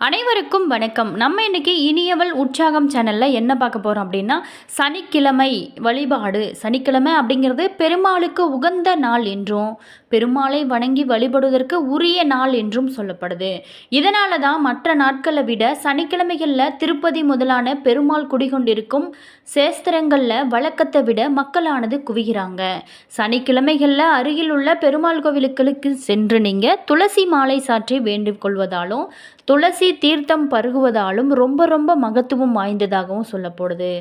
அனைவருக்கும் வணக்கம். நம்ம இன்னைக்கு இனியவள் உற்சாகம் சேனலில் என்ன பார்க்க போகிறோம் அப்படின்னா சனிக்கிழமை வழிபாடு. சனிக்கிழமை அப்படிங்கிறது பெருமாளுக்கு உகந்த நாள் என்றும் பெருமாளை வணங்கி வழிபடுவதற்கு உரிய நாள் என்றும் சொல்லப்படுது. இதனால தான் மற்ற நாட்களை விட சனிக்கிழமைகளில் திருப்பதி முதலான பெருமாள் குடிகொண்டிருக்கும் சேஸ்திரங்களில் வழக்கத்தை விட மக்களானது குவிகிறாங்க. சனிக்கிழமைகளில் அருகில் உள்ள பெருமாள் கோவிலுக்களுக்கு சென்று நீங்கள் துளசி மாலை சாற்றி வேண்டிக் கொள்வதாலும் துளசி தீர்த்தம் பருகுவதாலும் ரொம்ப ரொம்ப மகத்துவம் வாய்ந்ததாகவும் சொல்லப்படுது.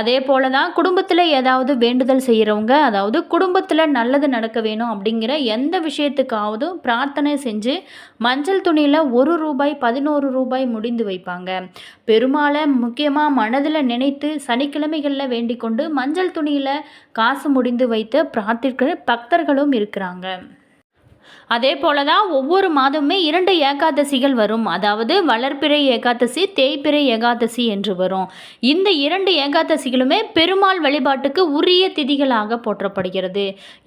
அதே போல தான் குடும்பத்தில் ஏதாவது வேண்டுதல் செய்கிறவங்க அதாவது குடும்பத்தில் நல்லது நடக்க வேணும் அப்படிங்கிற எந்த எந்த விஷயத்துக்காவது பிரார்த்தனை செஞ்சு மஞ்சள் துணியில் ஒரு ரூபாய் பதினோரு ரூபாய் முடிந்து வைப்பாங்க. பெருமாளை முக்கியமாக மனதில் நினைத்து சனிக்கிழமைகளில் வேண்டிக் கொண்டு மஞ்சள் துணியில் காசு முடிந்து வைத்து பிரார்த்திக்கிற பக்தர்களும் இருக்கிறாங்க. அதே போல தான் ஒவ்வொரு மாதமுமே இரண்டு ஏகாதசிகள் வரும். அதாவது வளர்ப்பிறை ஏகாதசி தேய்பிறை ஏகாதசி என்று வரும். இந்த இரண்டு ஏகாதசிகளுமே பெருமாள் வழிபாட்டுக்கு உரிய திதிகளாக போற்றப்படுகிறது.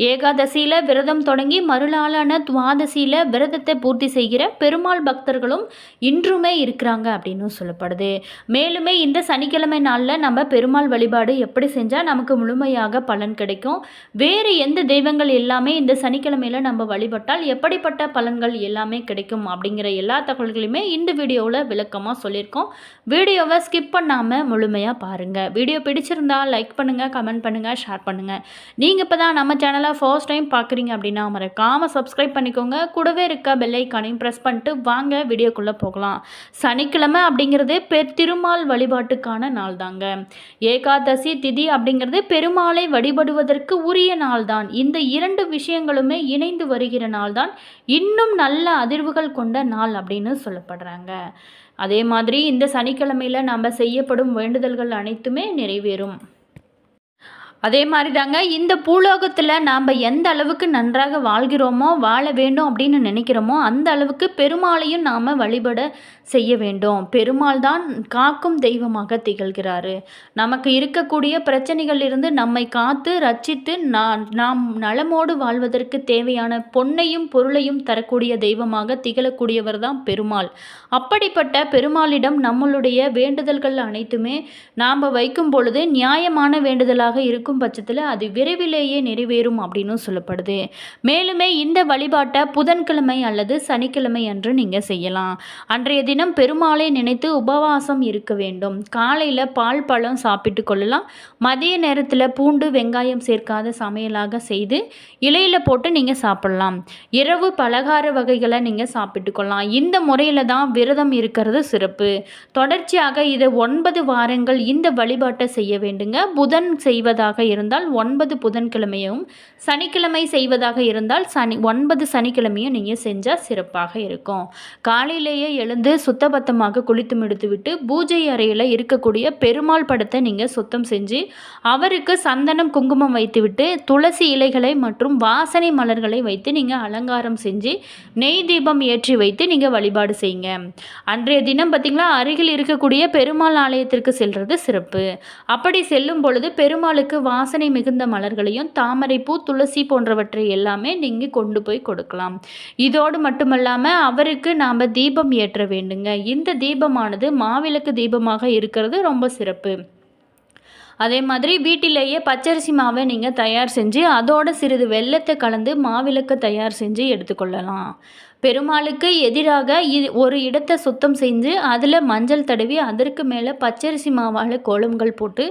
ஏகாதசியில் விரதம் தொடங்கி மறுநாளான துவாதசியில் விரதத்தை பூர்த்தி செய்கிற பெருமாள் பக்தர்களும் இன்றுமே இருக்கிறாங்க அப்படின்னு சொல்லப்படுது. மேலுமே இந்த சனிக்கிழமை நாளில் நம்ம பெருமாள் வழிபாடு எப்படி செஞ்சால் நமக்கு முழுமையாக பலன் கிடைக்கும்? வேறு எந்த தெய்வங்கள் எல்லாமே இந்த சனிக்கிழமையில் நம்ம வழிபட்டால் எப்படிப்பட்ட பலன்கள் எல்லாமே கிடைக்கும் அப்படிங்கிற எல்லா தகவல்களையுமே இந்த வீடியோவில் விளக்கமாக சொல்லியிருக்கோம். வீடியோவை ஸ்கிப் பண்ணாமல் முழுமையாக பாருங்கள் வீடியோ பிடிச்சிருந்தா லைக் பண்ணுங்கள் கமெண்ட் பண்ணுங்கள் ஷேர் பண்ணுங்கள் நீங்கள் இப்போ தான் நம்ம சேனலை ஃபர்ஸ்ட் டைம் பார்க்குறீங்க அப்படின்னா மறக்காமல் சப்ஸ்கிரைப் பண்ணிக்கோங்க. கூடவே இருக்க பெல்லைக்கானையும் ப்ரெஸ் பண்ணிட்டு வாங்க வீடியோக்குள்ளே போகலாம். சனிக்கிழமை அப்படிங்கிறது பெர் திருமால் வழிபாட்டுக்கான நாள் தாங்க. ஏகாதசி திதி அப்படிங்கிறது பெருமாளை வழிபடுவதற்கு உரிய நாள் தான் இந்த இரண்டு விஷயங்களுமே இணைந்து வருகிற நாள் தான் இன்னும் நல்ல அதிர்வுகள் கொண்ட நாள் அப்படின்னு சொல்லப்படுறாங்க. அதே மாதிரி இந்த சனிக்கிழமையில் நம்ம செய்யப்படும் வேண்டுதல்கள் அனைத்துமே நிறைவேறும். அதே மாதிரி தாங்க இந்த பூலோகத்தில் நாம் எந்த அளவுக்கு நன்றாக வாழ்கிறோமோ வாழ வேண்டும் அப்படின்னு நினைக்கிறோமோ அந்த அளவுக்கு பெருமாளையும் நாம் வழிபட செய்ய வேண்டும். பெருமாள் தான் காக்கும் தெய்வமாக திகழ்கிறாரு. நமக்கு இருக்கக்கூடிய பிரச்சனைகளிலிருந்து நம்மை காத்து ரட்சித்து நான் நாம் நலமோடு வாழ்வதற்கு தேவையான பொன்னையும் பொருளையும் தரக்கூடிய தெய்வமாக திகழக்கூடியவர் தான் பெருமாள். அப்படிப்பட்ட பெருமாளிடம் நம்மளுடைய வேண்டுதல்கள் அனைத்துமே நாம் வைக்கும் பொழுது நியாயமான வேண்டுதலாக இருக்கும் பட்சத்தில் அது விரைவிலேயே நிறைவேறும் அப்படின்னு சொல்லப்படுது. மேலுமே இந்த வழிபாட்டை புதன்கிழமை அல்லது சனிக்கிழமை அன்று நீங்கள் செய்யலாம். அன்றைய தினம் பெருமாளை நினைத்து உபவாசம் இருக்க வேண்டும். காலையில் பால் பழம் சாப்பிட்டு கொள்ளலாம். மதிய நேரத்தில் பூண்டு வெங்காயம் சேர்க்காத சமையலாக செய்து இலையில் போட்டு நீங்கள் சாப்பிடலாம். இரவு பலகார வகைகளை நீங்கள் சாப்பிட்டு கொள்ளலாம். இந்த முறையில் தான் விரதம் இருக்கிறது சிறப்பு. தொடர்ச்சியாக இதை ஒன்பது வாரங்கள் இந்த வழிபாட்டை செய்ய வேண்டுங்க. புதன் செய்வதாக இருந்தால் ஒன்பது புதன்கிழமையும் சனிக்கிழமை செய்வதாக இருந்தால் சனி ஒன்பது சனிக்கிழமையும் நீங்கள் செஞ்சால் சிறப்பாக இருக்கும். காலையிலேயே எழுந்து சுத்தபத்தமாக குளித்து முடித்துவிட்டு பூஜை அறையில் இருக்கக்கூடிய பெருமாள் படத்தை நீங்கள் சுத்தம் செஞ்சு அவருக்கு சந்தனம் குங்குமம் வைத்துவிட்டு துளசி இலைகளை மற்றும் வாசனை மலர்களை வைத்து நீங்கள் அலங்காரம் செஞ்சு நெய் தீபம் ஏற்றி வைத்து நீங்கள் வழிபாடு செய்யுங்க. அன்றைய தினம் பார்த்திங்களா அருகில் இருக்கக்கூடிய பெருமாள் ஆலயத்திற்கு செல்வது சிறப்பு. அப்படி செல்லும் பொழுது பெருமாளுக்கு வாசனை மிகுந்த மலர்களையும் தாமரைப்பூ துளசி போன்றவற்றை எல்லாமே நீங்கள் கொண்டு போய் கொடுக்கலாம். இதோடு மட்டுமல்லாமல் அவருக்கு நாம் தீபம் ஏற்ற வேண்டுங்க. இந்த தீபமானது மாவிளக்கு தீபமாக இருக்கிறது ரொம்ப சிறப்பு. அதே மாதிரி வீட்டிலேயே பச்சரிசி மாவை நீங்கள் தயார் செஞ்சு அதோட சிறிது வெள்ளத்தை கலந்து மாவிளக்கு தயார் செஞ்சு எடுத்துக்கொள்ளலாம் பெருமாளுக்கு எதிராக ஒரு இடத்தை சுத்தம் செஞ்சு அதில் மஞ்சள் தடவி அதற்கு மேலே பச்சரிசி மாவால் கோலங்கள் போட்டு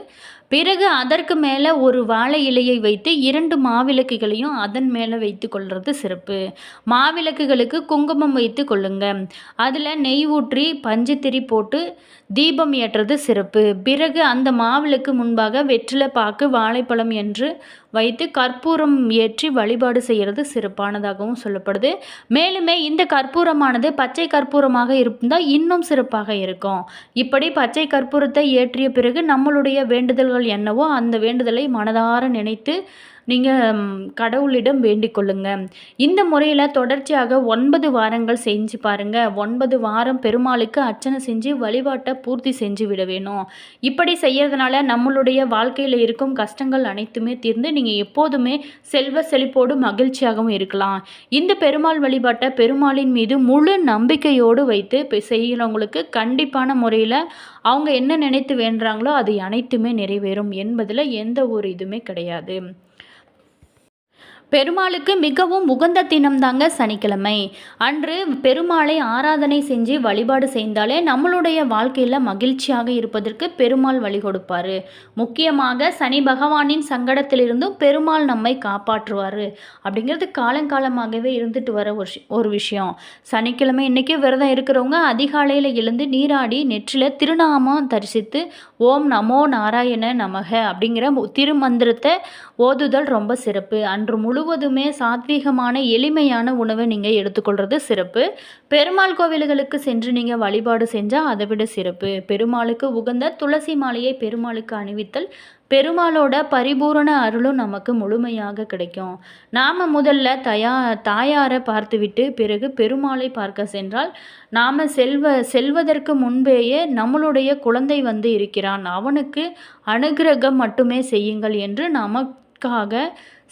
பிறகு அதற்கு மேலே ஒரு வாழை இலையை வைத்து இரண்டு மாவிளக்குகளையும் அதன் மேலே வைத்து கொள்வது சிறப்பு. மாவிளக்குகளுக்கு குங்குமம் வைத்து கொள்ளுங்க. அதில் நெய் ஊற்றி பஞ்சுத்திரி போட்டு தீபம் ஏற்றுறது சிறப்பு. பிறகு அந்த மாவிளக்கு முன்பாக வெற்றிலை பாக்கு வாழைப்பழம் என்று வைத்து கற்பூரம் ஏற்றி வழிபாடு செய்கிறது சிறப்பானதாகவும் சொல்லப்படுது. மேலுமே இந்த கற்பூரமானது பச்சை கற்பூரமாக இருந்தால் இன்னும் சிறப்பாக இருக்கும். இப்படி பச்சை கற்பூரத்தை ஏற்றிய பிறகு நம்மளுடைய வேண்டுதல்கள் என்னவோ அந்த வேண்டுதலை மனதார நினைத்து நீங்கள் கடவுளிடம் வேண்டிக் கொள்ளுங்க. இந்த முறையில் தொடர்ச்சியாக ஒன்பது வாரங்கள் செஞ்சு பாருங்கள் ஒன்பது வாரம் பெருமாளுக்கு அர்ச்சனை செஞ்சு வழிபாட்டை பூர்த்தி செஞ்சு விட வேணும். இப்படி செய்யறதுனால நம்மளுடைய வாழ்க்கையில் இருக்கும் கஷ்டங்கள் அனைத்துமே தீர்ந்து நீங்கள் எப்போதுமே செல்வ செழிப்போடு மகிழ்ச்சியாகவும் இருக்கலாம். இந்த பெருமாள் வழிபாட்டை பெருமாளின் மீது முழு நம்பிக்கையோடு வைத்து செய்கிறவங்களுக்கு கண்டிப்பான முறையில் அவங்க என்ன நினைத்து வேண்டுறாங்களோ அது அனைத்துமே நிறைவேறும் என்பதில் எந்த ஒரு இதுவுமே கிடையாது. பெருமாளுக்கு மிகவும் உகந்த தினம் தாங்க சனிக்கிழமை. அன்று பெருமாளை ஆராதனை செஞ்சு வழிபாடு செய்தாலே நம்மளுடைய வாழ்க்கையில் மகிழ்ச்சியாக இருப்பதற்கு பெருமாள் வழி கொடுப்பார். முக்கியமாக சனி பகவானின் சங்கடத்திலிருந்தும் பெருமாள் நம்மை காப்பாற்றுவார். அப்படிங்கிறது காலங்காலமாகவே இருந்துட்டு வர ஒரு ஒரு விஷயம். சனிக்கிழமை இன்றைக்கி விரதம் இருக்கிறவங்க அதிகாலையில் எழுந்து நீராடி நெற்றில திருநாமம் தரிசித்து ஓம் நமோ நாராயண நமக அப்படிங்கிற திருமந்திரத்தை ஓதுதல் ரொம்ப சிறப்பு. அன்று முழு முழுவதுமே சாத்வீகமான எளிமையான உணவை நீங்கள் எடுத்துக்கொள்வது சிறப்பு. பெருமாள் கோவில்களுக்கு சென்று நீங்கள் வழிபாடு செஞ்சால் அதை விட சிறப்பு. பெருமாளுக்கு உகந்த துளசி மாலையை பெருமாளுக்கு அணிவித்தல் பெருமாளோட பரிபூரண அருளும் நமக்கு முழுமையாக கிடைக்கும். நாம் முதல்ல தயா தாயாரை பார்த்துவிட்டு பிறகு பெருமாளை பார்க்க சென்றால் நாம் செல்வ செல்வதற்கு முன்பேயே நம்மளுடைய குழந்தை வந்து இருக்கிறான். அவனுக்கு அனுகிரகம் மட்டுமே செய்யுங்கள் என்று நமக்காக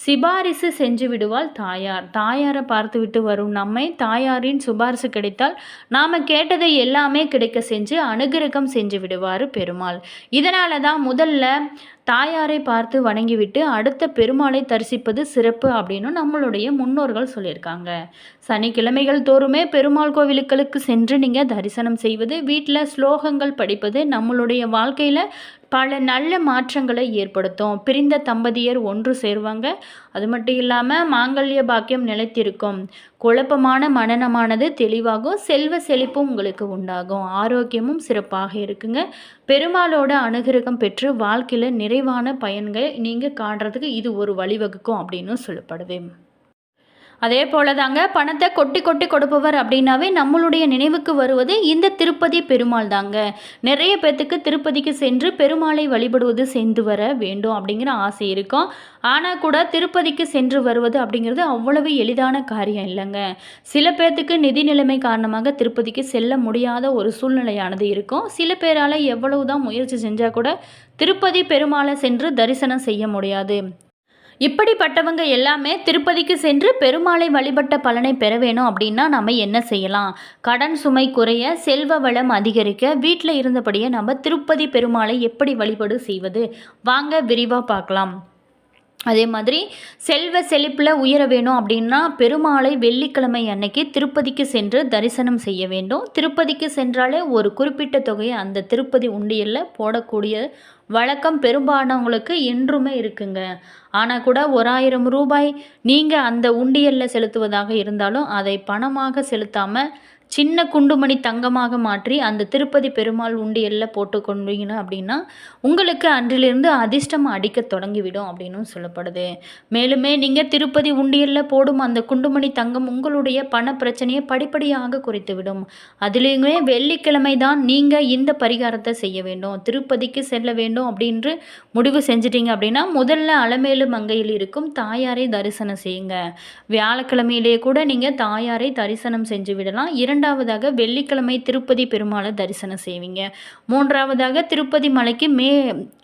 சிபாரிசு செஞ்சு விடுவாள் தாயார். தாயாரை பார்த்துவிட்டு வரும் நம்மை. தாயாரின் சிபாரிசு கிடைத்தால் நாம் கேட்டதை எல்லாமே கிடைக்க செஞ்சு அனுகிரகம் செஞ்சு விடுவார் பெருமாள். இதனால தான் முதல்ல தாயாரை பார்த்து வணங்கிவிட்டு அடுத்த பெருமாளை தரிசிப்பது சிறப்பு அப்படின்னு நம்மளுடைய முன்னோர்கள் சொல்லியிருக்காங்க. சனிக்கிழமைகள் தோறுமே பெருமாள் கோவிலுக்களுக்கு சென்று நீங்கள் தரிசனம் செய்வது வீட்டில் ஸ்லோகங்கள் படிப்பது நம்மளுடைய வாழ்க்கையில் பல நல்ல மாற்றங்களை ஏற்படுத்தும். பிரிந்த தம்பதியர் ஒன்று சேருவாங்க. அது மட்டும் இல்லாமல் மாங்கல்ய பாக்கியம் நிலைத்திருக்கும். குழப்பமான மனநமானது தெளிவாகும். செல்வ செழிப்பும் உங்களுக்கு உண்டாகும். ஆரோக்கியமும் சிறப்பாக இருக்குங்க. பெருமாளோட அனுகிரகம் பெற்று வாழ்க்கையில் நிறைவான பயன்கள் நீங்கள் காண்றதுக்கு இது ஒரு வழிவகுக்கும் அப்படின்னு சொல்லப்படுது. அதே போல தாங்க பணத்தை கொட்டி கொட்டி கொடுப்பவர் அப்படின்னாவே நம்மளுடைய நினைவுக்கு வருவது இந்த திருப்பதி பெருமாள் தாங்க. நிறைய பேர்த்துக்கு திருப்பதிக்கு சென்று பெருமாளை வழிபடுவது சென்று வர வேண்டும் அப்படிங்கிற ஆசை இருக்கும். ஆனால் கூட திருப்பதிக்கு சென்று வருவது அப்படிங்கிறது அவ்வளவு எளிதான காரியம் இல்லைங்க. சில பேர்த்துக்கு நிதி நிலைமை காரணமாக திருப்பதிக்கு செல்ல முடியாத ஒரு சூழ்நிலையானது இருக்கும். சில பேரால் எவ்வளவு தான் முயற்சி செஞ்சால் கூட திருப்பதி பெருமாளை சென்று தரிசனம் செய்ய முடியாது. இப்படிப்பட்டவங்க எல்லாமே திருப்பதிக்கு சென்று பெருமாளை வழிபட்ட பலனை பெற வேணும் அப்படின்னா நம்ம என்ன செய்யலாம்? கடன் சுமை குறைய செல்வ வளம் அதிகரிக்க வீட்டில் இருந்தபடியே நம்ம திருப்பதி பெருமாளை எப்படி வழிபாடு செய்வது? வாங்க விரிவாக பார்க்கலாம். அதே மாதிரி செல்வ செழிப்பில் உயர வேணும் அப்படின்னா பெருமாளை வெள்ளிக்கிழமை அன்னைக்கு திருப்பதிக்கு சென்று தரிசனம் செய்ய வேண்டும். திருப்பதிக்கு சென்றாலே ஒரு குறிப்பிட்ட தொகையை அந்த திருப்பதி உண்டியலில் போடக்கூடிய வழக்கம் பெரும்பாலானவங்களுக்கு என்றுமே இருக்குங்க. ஆனால் கூட ஒரு ஆயிரம் ரூபாய் நீங்கள் அந்த உண்டியலில் செலுத்துவதாக இருந்தாலும் அதை பணமாக செலுத்தாமல் சின்ன குண்டுமணி தங்கமாக மாற்றி அந்த திருப்பதி பெருமாள் உண்டியலில் போட்டு கொண்டீங்கன்னா அப்படின்னா உங்களுக்கு அன்றிலிருந்து அதிர்ஷ்டம் அடிக்க தொடங்கிவிடும் அப்படின்னும் சொல்லப்படுது. மேலுமே நீங்கள் திருப்பதி உண்டியலில் போடும் அந்த குண்டுமணி தங்கம் உங்களுடைய பண பிரச்சனையை படிப்படியாக குறைத்துவிடும். அதுலேயுமே வெள்ளிக்கிழமை தான் நீங்கள் இந்த பரிகாரத்தை செய்ய வேண்டும். திருப்பதிக்கு செல்ல வேண்டும் அப்படின்று முடிவு செஞ்சிட்டிங்க அப்படின்னா முதல்ல அலமேலு மங்கையில் இருக்கும் தாயாரை தரிசனம் செய்யுங்க. வியாழக்கிழமையிலேயே கூட நீங்கள் தாயாரை தரிசனம் செஞ்சு விடலாம். இரண்டு இரண்டாவதாக வெள்ளிக்கிழமை திருப்பதி பெருமாளை தரிசனம் செய்வீங்க. மூன்றாவதாக திருப்பதி மலைக்கு மே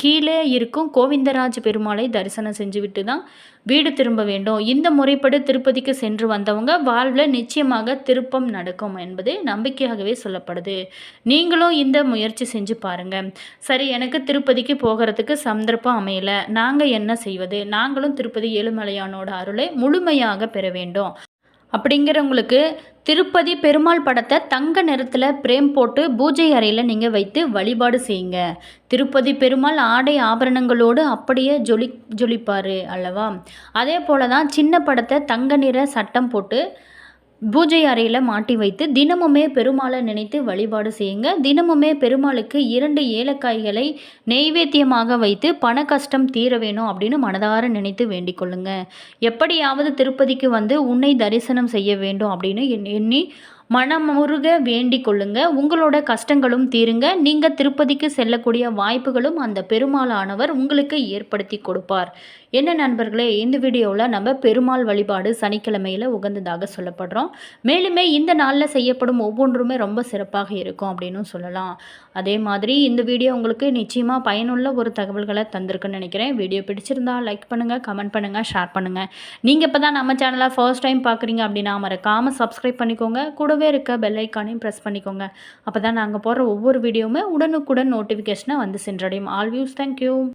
கீழே இருக்கும் கோவிந்தராஜ் பெருமாளை தரிசனம் செஞ்சுவிட்டு தான் வீடு திரும்ப வேண்டும். இந்த முறைப்படி திருப்பதிக்கு சென்று வந்தவங்க வாழ்வில் நிச்சயமாக திருப்பம் நடக்கும் என்பது நம்பிக்கையாகவே சொல்லப்படுது. நீங்களும் இந்த முயற்சி செஞ்சு பாருங்கள் சரி எனக்கு திருப்பதிக்கு போகிறதுக்கு சந்தர்ப்பம் அமையலை. நாங்கள் என்ன செய்வது? நாங்களும் திருப்பதி ஏழுமலையானோட அருளை முழுமையாக பெற வேண்டும். அப்படிங்கிறவங்களுக்கு திருப்பதி பெருமாள் படத்தை தங்க நிறத்தில் பிரேம் போட்டு பூஜை அறையில் நீங்கள் வைத்து வழிபாடு செய்யுங்க. திருப்பதி பெருமாள் ஆடை ஆபரணங்களோடு அப்படியே ஜொலி ஜொலிப்பார் அல்லவா? அதே போல் தான் சின்ன படத்தை தங்க நிற சட்டம் போட்டு பூஜை அறையில் மாட்டி வைத்து தினமுமே பெருமாளை நினைத்து வழிபாடு செய்யுங்க. தினமுமே பெருமாளுக்கு இரண்டு ஏலக்காய்களை நெய்வேத்தியமாக வைத்து பண கஷ்டம் தீர வேணும் அப்படின்னு மனதார நினைத்து வேண்டிக் கொள்ளுங்க. எப்படியாவது திருப்பதிக்கு வந்து உன்னை தரிசனம் செய்ய வேண்டும் அப்படின்னு எண்ணி மனமுருக வேண்டிக் கொள்ளுங்க. உங்களோட கஷ்டங்களும் தீருங்க. நீங்கள் திருப்பதிக்கு செல்லக்கூடிய வாய்ப்புகளும் அந்த பெருமாளானவர் உங்களுக்கு ஏற்படுத்தி கொடுப்பார். என்ன நண்பர்களே இந்த வீடியோவில் நம்ம பெருமாள் வழிபாடு சனிக்கிழமையில் உகந்ததாக சொல்லப்படுறோம். மேலுமே இந்த நாளில் செய்யப்படும் ஒவ்வொன்றுமே ரொம்ப சிறப்பாக இருக்கும் அப்படின்னு சொல்லலாம். அதே மாதிரி இந்த வீடியோ உங்களுக்கு நிச்சயமாக பயனுள்ள ஒரு தகவல்களை தந்திருக்குன்னு நினைக்கிறேன். வீடியோ பிடிச்சிருந்தா லைக் பண்ணுங்கள் கமெண்ட் பண்ணுங்கள் ஷேர் பண்ணுங்கள் நீங்கள் இப்போ தான் நம்ம சேனலை ஃபர்ஸ்ட் டைம் பார்க்குறீங்க அப்படின்னா மறக்காமல் சப்ஸ்கிரைப் பண்ணிக்கோங்க. கூடவே இருக்க பெல் ஐக்கானையும் ப்ரெஸ் பண்ணிக்கோங்க. அப்போ தான் நாங்கள் போடுற ஒவ்வொரு வீடியோவுமே உடனுக்குடன் நோட்டிஃபிகேஷனை வந்து சென்றடையும். All views thank you